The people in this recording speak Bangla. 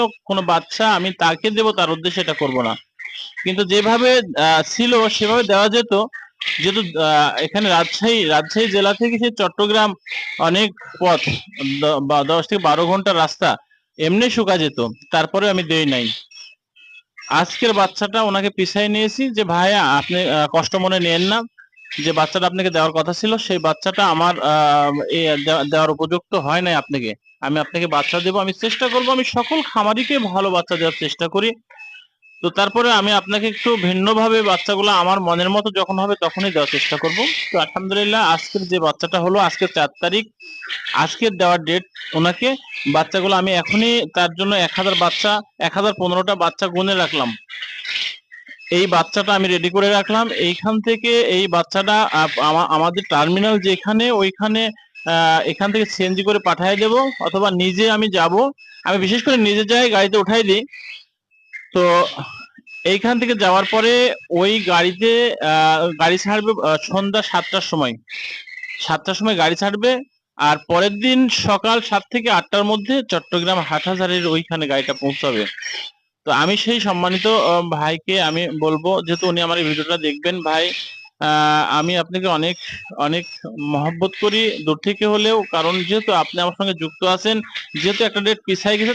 তুলনামূলক কোনো বাচ্চা, আমি তাকে দেব, তার উদ্দেশ্যে এটা করব না। কিন্তু যেভাবে ছিল, সেভাবে দেওয়া যেত, যেহেতু এখানে রাজশাহী রাজশাহী জেলা থেকে সে চট্টগ্রাম অনেক পথ দশ থেকে বারো ঘণ্টা রাস্তা, এমনি শুকা যেত। তারপরে আমি দেই নাই। আজকের বাচ্চাটা ওনাকে পিছাই নিয়েছি যে, ভাইয়া, আপনি কষ্ট মনে নেন না। যে বাচ্চাটা আপনাকে দেওয়ার কথা ছিল, সেই বাচ্চাটা আমার দেওয়ার উপযুক্ত হয় নাই আপনাকে। আমি আপনাকে বাচ্চা দেবো, আমি চেষ্টা করব, আমি সকল খামারিকে ভালো বাচ্চা দেওয়ার চেষ্টা করি। তো তারপরে আমি আপনাকে একটু ভিন্নভাবে বাচ্চাগুলো আমার মনের মতো যখন হবে তখনই দেওয়ার চেষ্টা করব। তো আলহামদুলিল্লাহ, আজকের যে বাচ্চাটা হলো, আজকে চার তারিখ, আজকের দেওয়ার ডেট ওনাকে, বাচ্চাগুলো আমি এখনই তার জন্য এক হাজার বাচ্চা, এক হাজার পনেরোটা বাচ্চা গুনে রাখলাম। এই বাচ্চাটা আমি রেডি করে রাখলাম। এইখান থেকে এই বাচ্চাটা আমাদের টার্মিনাল যেখানে, ওইখানে এখান থেকে সিএনজি করে পাঠিয়ে দেব অথবা নিজে আমি যাব। আমি বিশেষ করে নিজে যাই গাড়িতে উঠাই দিই। তো এইখান থেকে যাওয়ার পরে ওই গাড়িতে গাড়ি ছাড়বে সন্ধ্যা সাতটার সময়। সাতটার সময় গাড়ি ছাড়বে আর পরের দিন সকাল সাত থেকে আটটার মধ্যে চট্টগ্রাম হাটহাজারের ওইখানে গাড়িটা পৌঁছাবে। তো আমি সেই সম্মানিত ভাইকে আমি বলব, যেহেতু উনি আমার এই ভিডিওটা দেখবেন, ভাই আমি আপনাকে অনেক অনেক মহব্বত করি। দূর থেকে হলেও, কারণ যেহেতু আপনি আমার সঙ্গে যুক্ত আছেন, যেহেতু একটা ডেট পিছাই গেছে